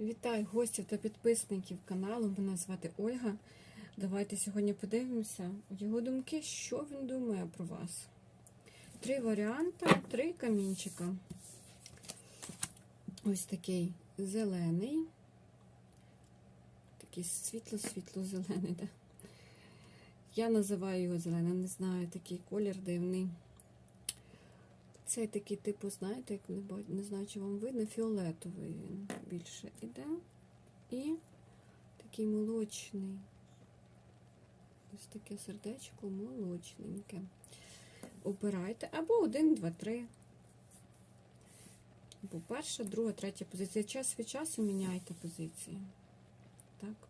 Вітаю гостів та підписників каналу. Мене звати Ольга. Давайте сьогодні подивимося його думки, що він думає про вас. Три варіанти, три камінчика. Ось такий зелений. Такий світло-світло-зелений, да? Я називаю його зеленим, не знаю, такий колір дивний. Цей такий, типу, знаєте, як не, не знаю, чи вам видно, фіолетовий він більше іде. І такий молочний. Ось таке сердечко молочненьке. Обирайте або один, два, три. Або перша, друга, третя позиція. Час від часу міняйте позиції. Так.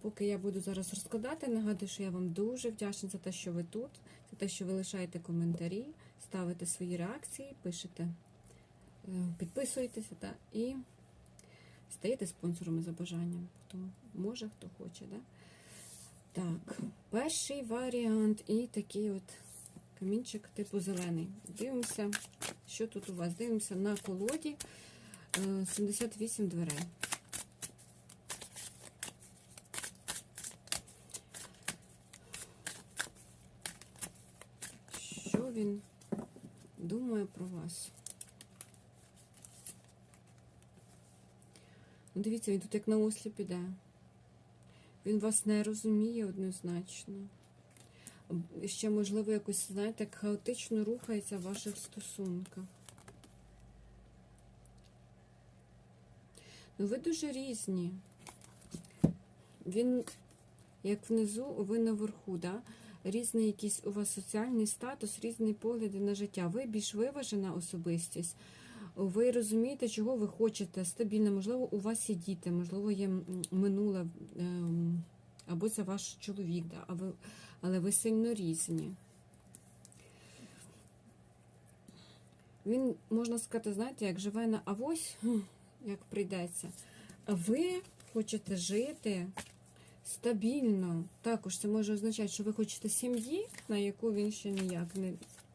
Поки я буду зараз розкладати, нагадую, що я вам дуже вдячна за те, що ви тут, за те, що ви лишаєте коментарі, ставите свої реакції, пишете, е, підписуєтеся та, і стаєте спонсорами за бажанням. Хто може, хто хоче. Да? Так, перший варіант і такий от камінчик типу зелений. Дивимося, що тут у вас. Дивимося на колоді е, 78 дверей. Що він думає про вас? Ну, Дивіться, він тут як на осліп іде. Він вас не розуміє однозначно. Ще, можливо, якось, знаєте, як хаотично рухається в ваших стосунках. Ну, ви дуже різні. Він, як внизу, ви наверху, да? Різний якийсь у вас соціальний статус, різні погляди на життя. Ви більш виважена особистість. Ви розумієте, чого ви хочете стабільно, можливо, у вас є діти, можливо, є минуле, ем, або це ваш чоловік, а ви, але ви сильно різні. Він, можна сказати, знаєте, як живе на авось, як прийдеться. А ви хочете жити стабільно. Також це може означати, що ви хочете сім'ї, на яку він ще ніяк не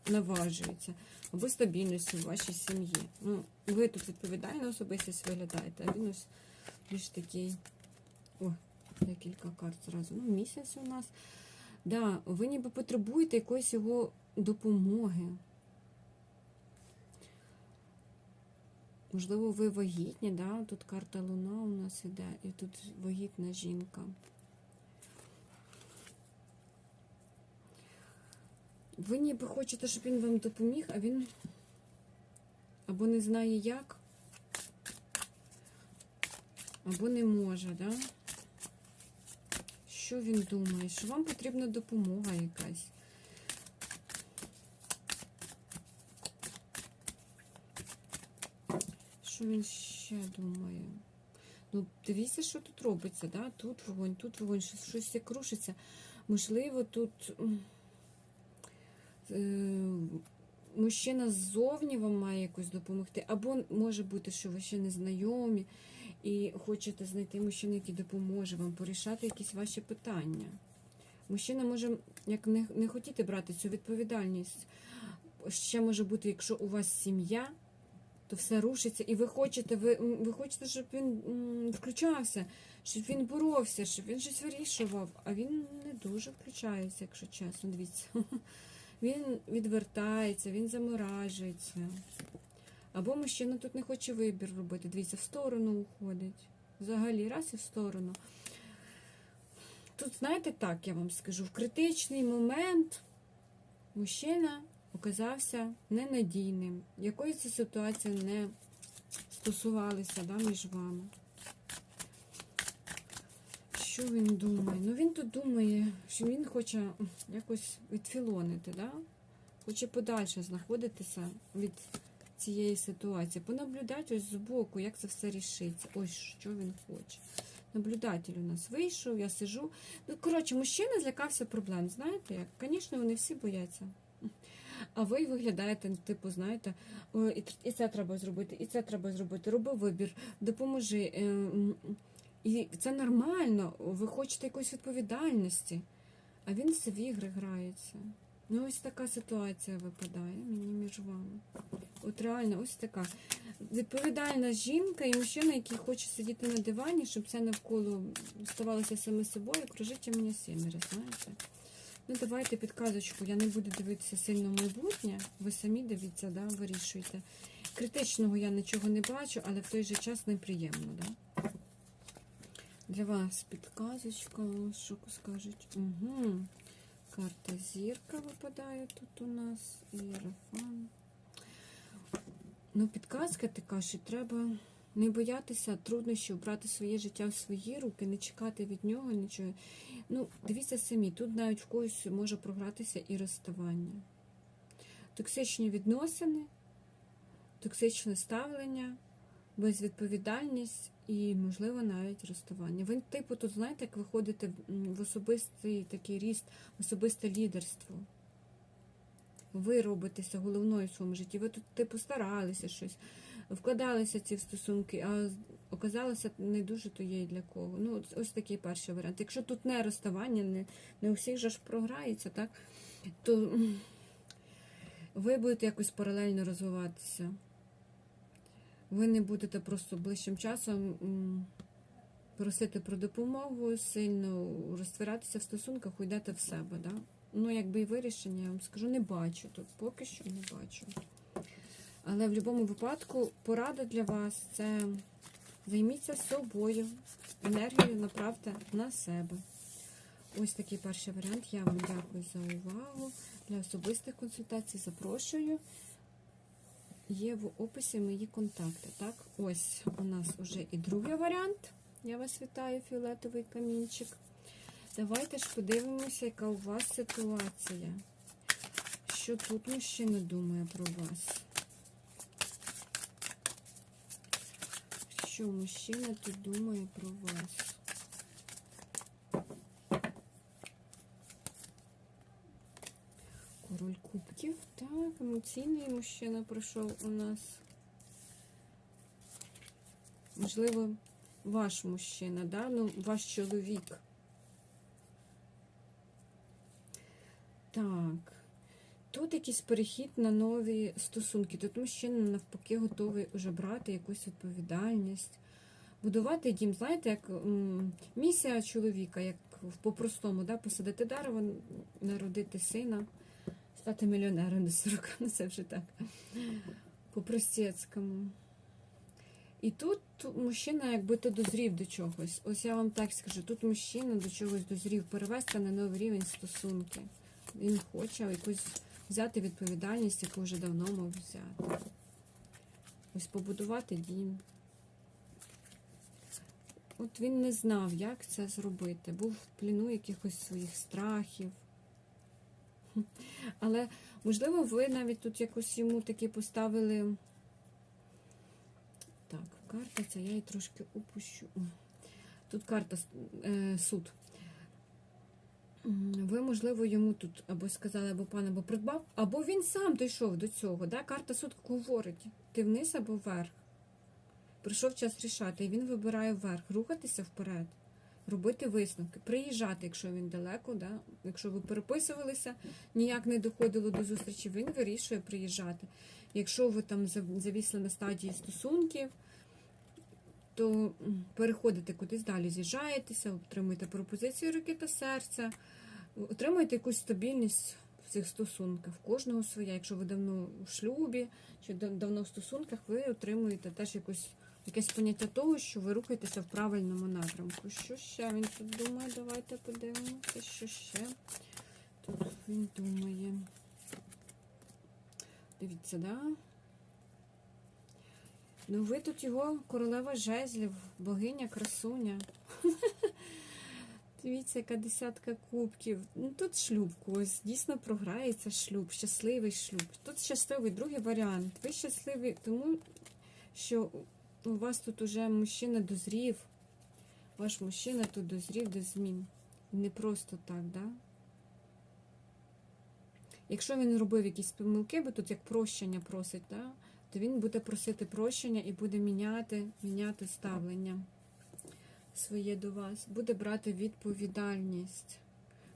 наважується, або стабільності в вашій сім'ї. Ну, ви тут відповідальна особистість виглядаєте, а він ось більш такий. О, декілька карт зразу. Ну, місяць у нас. Да, ви ніби потребуєте якоїсь його допомоги. Можливо, ви вагітні, да? тут карта Луна у нас іде, і тут вагітна жінка. Ви ніби хочете, щоб він вам допоміг, а він або не знає як, або не може, да? Що він думає? Що вам потрібна допомога якась? Що він ще думає? Ну, дивіться, що тут робиться, да? Тут вогонь, тут вогонь, щось, як рушиться. Можливо, тут мужчина ззовні вам має якось допомогти. Або може бути, що ви ще не знайомі і хочете знайти мужчину, який допоможе вам порішати якісь ваші питання. Мужчина може як не, не хотіти брати цю відповідальність. Ще може бути, якщо у вас сім'я, то все рушиться, і ви хочете, ви, ви хочете, щоб він включався, щоб він боровся, щоб він щось вирішував, а він не дуже включається, якщо чесно, дивіться. Він відвертається, він заморажується. Або мужчина тут не хоче вибір робити. Дивіться, в сторону уходить. Взагалі, раз і в сторону. Тут, знаєте, так я вам скажу, в критичний момент мужчина оказався ненадійним. Якої це ситуації не стосувалися да, між вами. Що він думає? Ну він тут думає, що він хоче якось відфілонити, да? хоче подальше знаходитися від цієї ситуації. Понаблюдати ось збоку, як це все рішиться. Ось що він хоче. Наблюдатель у нас вийшов, я сижу. Ну, коротше, мужчина злякався проблем. Знаєте як? Звісно, вони всі бояться. А ви виглядаєте, типу, знаєте, «Ой, і, це треба зробити, і це треба зробити. Роби вибір, допоможи. І це нормально, ви хочете якоїсь відповідальності, а він все в ігри грається. Ну, ось така ситуація випадає мені між вами. От реально, ось така. Відповідальна жінка і мужчина, який хоче сидіти на дивані, щоб це навколо ставалося саме собою, кружить у мене сімере, знаєте. Ну, давайте підказочку. Я не буду дивитися сильно в майбутнє. Ви самі дивіться, да, вирішуйте. Критичного я нічого не бачу, але в той же час неприємно, да? Для вас підказочка, що скажуть. Угу. Карта зірка випадає тут у нас. Іерофан. Ну, підказка така, що треба не боятися труднощів, брати своє життя в свої руки, не чекати від нього нічого. Ну, дивіться самі, тут навіть в когось може програтися і розставання. Токсичні відносини, токсичне ставлення, безвідповідальність і, можливо, навіть розставання. Ви, типу, тут, знаєте, як виходите в особистий такий ріст, особисте лідерство. Ви робитеся головною в своєму житті. Ви тут, типу, старалися щось, вкладалися ці стосунки, а оказалося не дуже то є і для кого. Ну, ось такий перший варіант. Якщо тут не розставання, не, не у всіх же ж програється, так, то ви будете якось паралельно розвиватися. Ви не будете просто ближчим часом просити про допомогу, сильно розтворятися в стосунках, уйдете в себе. Да? Ну, якби і вирішення, я вам скажу, не бачу тут, поки що не бачу. Але в будь-якому випадку порада для вас це займіться собою, енергію направте на себе. Ось такий перший варіант. Я вам дякую за увагу. Для особистих консультацій запрошую. Є в описі мої контакти. Так, ось у нас уже і другий варіант. Я вас вітаю, фіолетовий камінчик. Давайте ж подивимося, яка у вас ситуація. Що тут мужчина думає про вас? Що мужчина тут думає про вас? Король кубків. Так, емоційний мужчина пройшов у нас. Можливо, ваш мужчина, да? ну, ваш чоловік. Так. Тут якийсь перехід на нові стосунки. Тут мужчина навпаки готовий уже брати якусь відповідальність, будувати дім. Знаєте, як місія чоловіка, як по-простому, да? посадити дерево, народити сина, стати мільйонером до 40, ну це вже так. По-простецькому. І тут мужчина якби то дозрів до чогось. Ось я вам так скажу, тут мужчина до чогось дозрів, перевести на новий рівень стосунки. Він хоче якусь взяти відповідальність, яку вже давно мав взяти. Ось побудувати дім. От він не знав, як це зробити. Був в пліну якихось своїх страхів. Але, можливо, ви навіть тут якось йому таки поставили. Так, карта ця, я її трошки опущу. Тут карта е, суд. Ви, можливо, йому тут або сказали, або пан, або придбав, або він сам дійшов до цього. Да? Карта суд говорить: ти вниз або вверх. Прийшов час рішати, і він вибирає вверх, рухатися вперед, робити висновки, приїжджати, якщо він далеко, да? якщо ви переписувалися, ніяк не доходило до зустрічі, він вирішує приїжджати. Якщо ви там завісли на стадії стосунків, то переходите кудись далі, з'їжджаєтеся, отримуєте пропозицію руки та серця, отримуєте якусь стабільність в цих стосунках. В кожного своя. Якщо ви давно в шлюбі чи давно в стосунках, ви отримуєте теж якусь, якесь поняття того, що ви рухаєтеся в правильному напрямку. Що ще він тут думає? Давайте подивимося, що ще тут він думає. Дивіться, да? Ну, ви тут його королева жезлів, богиня, красуня. Дивіться, яка десятка кубків. Ну тут шлюб ось дійсно програється шлюб, щасливий шлюб. Тут щасливий другий варіант. Ви щасливі, тому що у вас тут уже мужчина дозрів. Ваш мужчина тут дозрів до змін. Не просто так, да? Якщо він робив якісь помилки, бо тут як прощення просить, да? то він буде просити прощення і буде міняти, міняти ставлення своє до вас, буде брати відповідальність.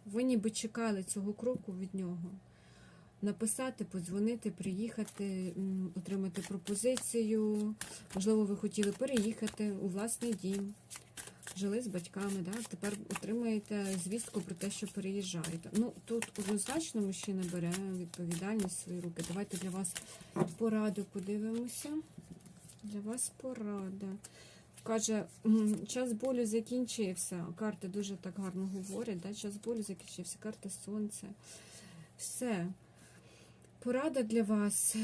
Ви ніби чекали цього кроку від нього. Написати, подзвонити, приїхати, отримати пропозицію. Можливо, ви хотіли переїхати у власний дім, жили з батьками, да? тепер отримаєте звістку про те, що переїжджаєте. Ну, тут однозначно мужчина бере відповідальність в свої руки. Давайте для вас пораду подивимося. Для вас порада. Каже, час болю закінчився. Карти дуже так гарно говорять. Да? Час болю закінчився. Карта сонця. Все. Порада для вас.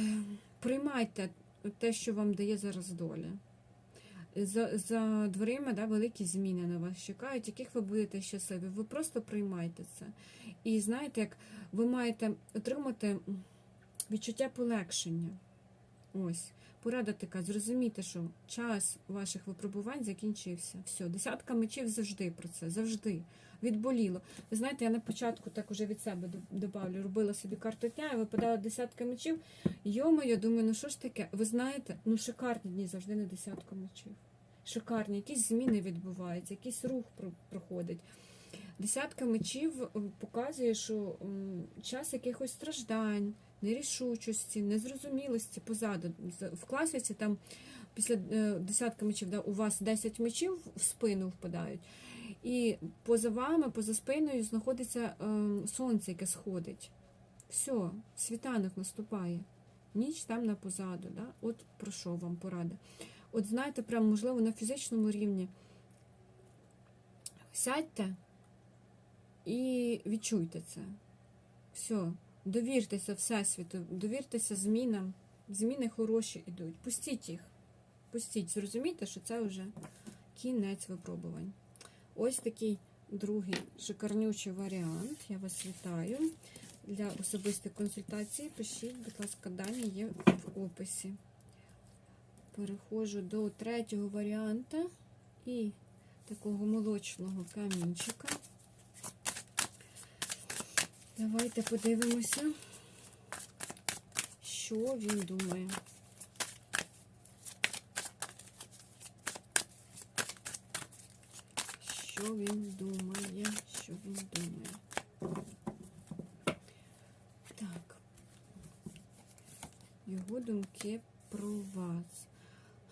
Приймайте те, що вам дає зараз доля. За, за дверима да, великі зміни на вас чекають, яких ви будете щасливі. Ви просто приймайте це. І знаєте, як ви маєте отримати відчуття полегшення. Ось. Порада така, зрозумійте, що час ваших випробувань закінчився. Все, десятка мечів завжди про це, завжди. Відболіло. Ви знаєте, я на початку так уже від себе добавлю, робила собі карту дня і випадала десятка мечів. Йо-моє, думаю, ну що ж таке? Ви знаєте, ну шикарні дні завжди не десятка мечів. Шикарні, якісь зміни відбуваються, якийсь рух про- проходить. Десятка мечів е, показує, що час якихось страждань, нерішучості, незрозумілості позаду. В класиці там після е, десятка мечів да, у вас 10 мечів в спину впадають. І поза вами, поза спиною знаходиться е, сонце, яке сходить. Все, світанок наступає. Ніч там на позаду. Да? От про що вам порада. От знаєте, прям можливо на фізичному рівні. Сядьте і відчуйте це. Все, довіртеся Всесвіту, довіртеся змінам. Зміни хороші йдуть. Пустіть їх. Пустіть, зрозумійте, що це вже кінець випробувань. Ось такий другий шикарнючий варіант. Я вас вітаю. Для особистої консультації пишіть, будь ласка, дані є в описі. Переходжу до третього варіанта і такого молочного камінчика. Давайте подивимося, що він думає. Що він думає? Що він думає? Так. Його думки про вас.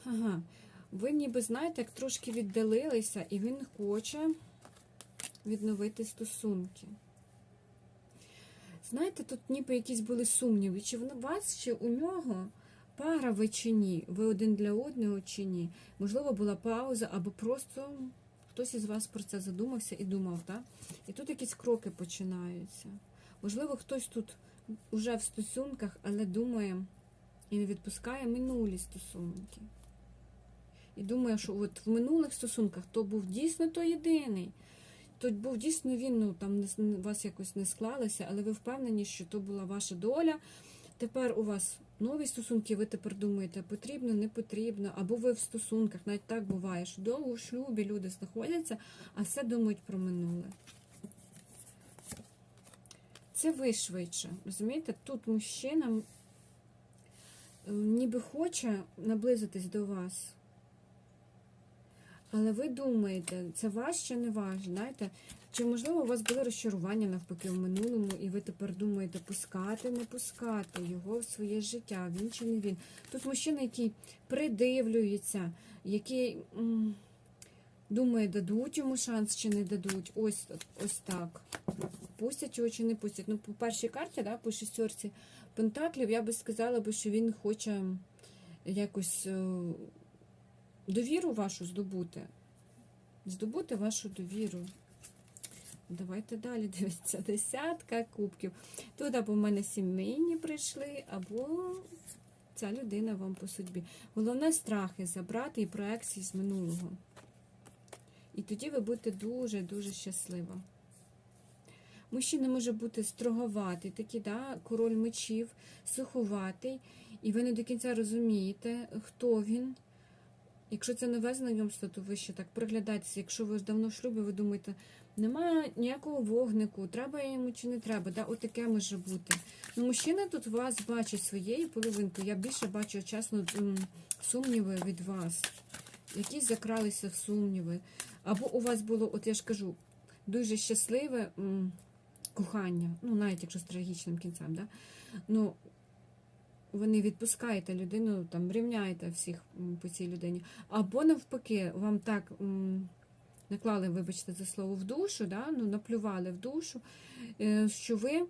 Ага. Ви ніби знаєте, як трошки віддалилися, і він хоче відновити стосунки. Знаєте, тут ніби якісь були сумніви, чи в вас, чи у нього пара ви чи ні, ви один для одного чи ні. Можливо, була пауза, або просто хтось із вас про це задумався і думав, так? І тут якісь кроки починаються. Можливо, хтось тут уже в стосунках, але думає і не відпускає минулі стосунки. І думає, що от в минулих стосунках то був дійсно той єдиний. То був дійсно він, ну там не, у вас якось не склалося, але ви впевнені, що то була ваша доля. Тепер у вас нові стосунки, ви тепер думаєте, потрібно, не потрібно, або ви в стосунках, навіть так буває, що довго в шлюбі люди знаходяться, а все думають про минуле. Це ви швидше. Розумієте, тут мужчина ніби хоче наблизитись до вас. Але ви думаєте, це ваш чи не ваш, знаєте? Чи можливо у вас були розчарування навпаки в минулому, і ви тепер думаєте, пускати, не пускати його в своє життя, він чи не він? Тут мужчина, який придивлюється, який м, думає, дадуть йому шанс чи не дадуть. Ось, ось так. Пустять його чи не пустять. Ну, по першій карті, да, по шістерці пентаклів, я би сказала, що він хоче якось. Довіру вашу здобути. Здобути вашу довіру. Давайте далі дивіться. Десятка кубків. Тут або в мене сімейні прийшли, або ця людина вам по судьбі. Головне страхи забрати і проекції з минулого. І тоді ви будете дуже-дуже щаслива. Мужчина може бути строговатий, такий, да, король мечів, суховатий, і ви не до кінця розумієте, хто він. Якщо це нове знайомство, то ви ще так приглядайтеся. Якщо ви давно в шлюбі, ви думаєте, немає ніякого вогнику, треба йому чи не треба. Да? Отаке може бути. Ну, мужчина тут вас бачить своєю половинкою. Я більше бачу чесно сумніви від вас. Якісь закралися сумніви. Або у вас було, от я ж кажу, дуже щасливе кохання, ну навіть якщо з трагічним кінцем, да? ну, ви не відпускаєте людину, там рівняєте всіх по цій людині. Або навпаки, вам так наклали, вибачте, за слово в душу, да? ну, наплювали в душу, е, що ви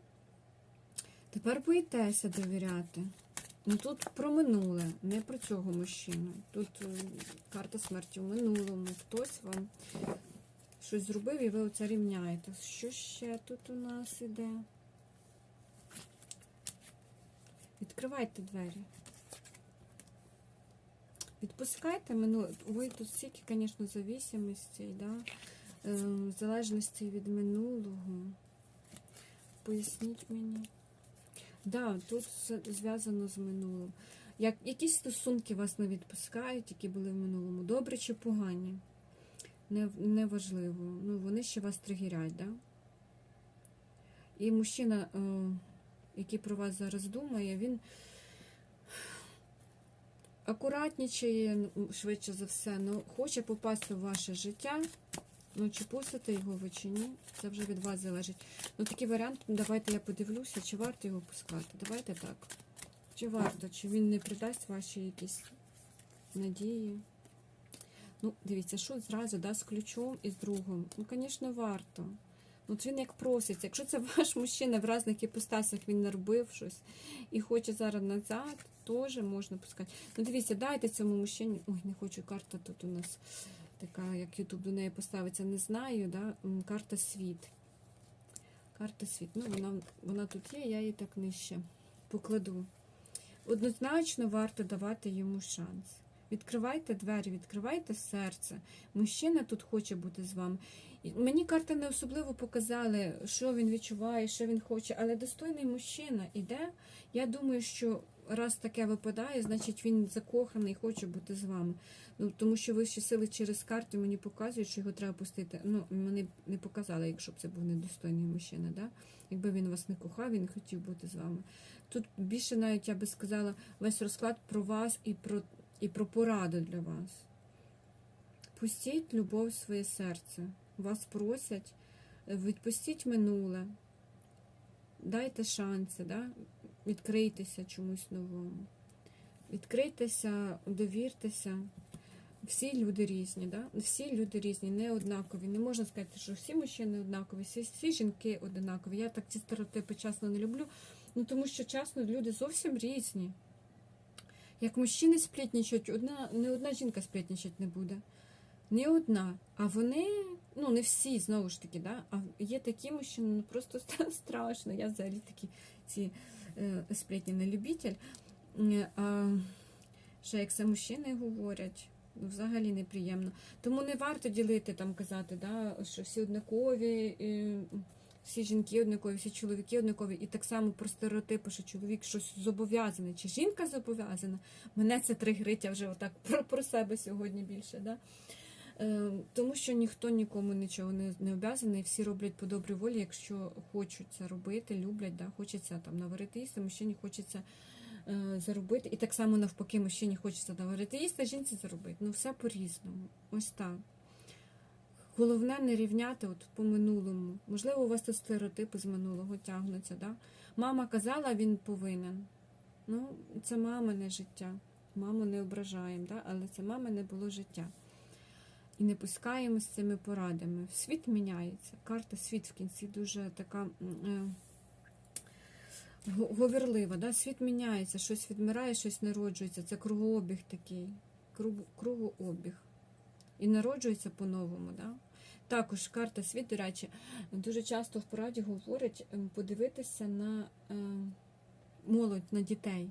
тепер боїтеся довіряти. Ну тут про минуле, не про цього мужчину. Тут е, карта смерті в минулому. Хтось вам щось зробив і ви оце рівняєте. Що ще тут у нас іде? Відкривайте двері. Відпускайте минуле. Ви тут стільки, звісно, зависимостей, да? е, залежності від минулого. Поясніть мені. Да, тут зв'язано з минулим. Як, якісь стосунки вас не відпускають, які були в минулому, добрі чи погані? Не, неважливо. Ну, вони ще вас тригерять, да? І мужчина, е, який про вас зараз думає, він акуратнічає, ну, швидше за все, ну, хоче попасти в ваше життя. Ну, чи пустите його ви чи ні, це вже від вас залежить. Ну, такий варіант, давайте я подивлюся, чи варто його пускати. Давайте так. Чи варто, чи він не придасть ваші якісь надії. Ну, дивіться, що зразу, да, з ключом і з другом. Ну, звісно, варто. Ну, От він як проситься. Якщо це ваш мужчина в різних іпостасях він наробив щось і хоче зараз назад, теж можна пускати. Ну, дивіться, дайте цьому мужчині. Ой, не хочу, карта тут у нас така, як Ютуб до неї поставиться, не знаю. Да? Карта світ. Карта світ. Ну, вона, вона тут є, я її так нижче покладу. Однозначно варто давати йому шанс. Відкривайте двері, відкривайте серце. Мужчина тут хоче бути з вами. Мені карти не особливо показали, що він відчуває, що він хоче, але достойний мужчина іде. Я думаю, що раз таке випадає, значить він закоханий, хоче бути з вами. Ну, тому що вищі сили через карти мені показують, що його треба пустити. Ну, мені не показали, якщо б це був недостойний мужчина. Да? Якби він вас не кохав, він хотів бути з вами. Тут більше навіть я би сказала весь розклад про вас і про, і про пораду для вас. Пустіть любов в своє серце. Вас просять, е, відпустіть минуле, дайте шанси, да? відкрийтеся чомусь новому. Відкрийтеся, довіртеся. Всі люди різні, да? всі люди різні, не однакові. Не можна сказати, що всі мужчини однакові, всі, всі жінки однакові. Я так ці стереотипи чесно не люблю, ну тому що чесно люди зовсім різні. Як мужчини сплітнічать, одна, не одна жінка сплітнічать не буде. Не одна. А вони, ну не всі, знову ж таки, да? а є такі мужчини, ну просто страшно. Я взагалі такі ці е, сплетні не любитель. Е, А ще як це мужчини говорять, ну, взагалі неприємно. Тому не варто ділити там казати, да, що всі однакові, е, всі жінки однакові, всі чоловіки однакові. І так само про стереотипи, що чоловік щось зобов'язаний, чи жінка зобов'язана. Мене це тригерить, я вже отак про, про себе сьогодні більше. Да? Е, Тому що ніхто нікому нічого не, не обов'язаний, всі роблять по добрій волі, якщо хочуть це робити, люблять, да, хочеться там наварити їсти, мужчині хочеться е, заробити. І так само навпаки, мужчині хочеться наварити їсти, а жінці заробити. Ну все по-різному. Ось так. Головне не рівняти от по минулому. Можливо, у вас тут стереотипи з минулого тягнуться. Да? Мама казала, він повинен. Ну, це мамине життя. Маму не ображаємо, да? але це мамине було життя. І не пускаємо з цими порадами. Світ міняється. Карта світ в кінці дуже така е, говірлива. Да? Світ міняється, щось відмирає, щось народжується. Це кругообіг такий. Круг- Кругообіг. І народжується по-новому. Да? Також карта світ, до речі, дуже часто в пораді говорять ем, подивитися на е, молодь, на дітей.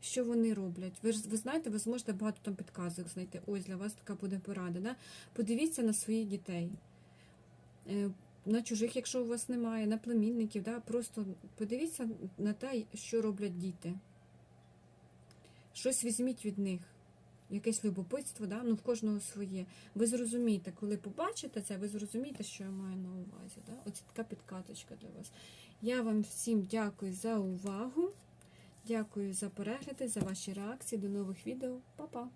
Що вони роблять? Ви ж ви знаєте, ви зможете багато там підказок знайти. Ось для вас така буде порада. Да? Подивіться на своїх дітей, Е, на чужих, якщо у вас немає, на племінників. Да? Просто подивіться на те, що роблять діти. Щось візьміть від них. Якесь любопитство, да? ну в кожного своє. Ви зрозумієте, коли побачите це, ви зрозумієте, що я маю на увазі. Да? Оце така підкаточка для вас. Я вам всім дякую за увагу. Дякую за перегляди, за ваші реакції. До нових відео. Па-па!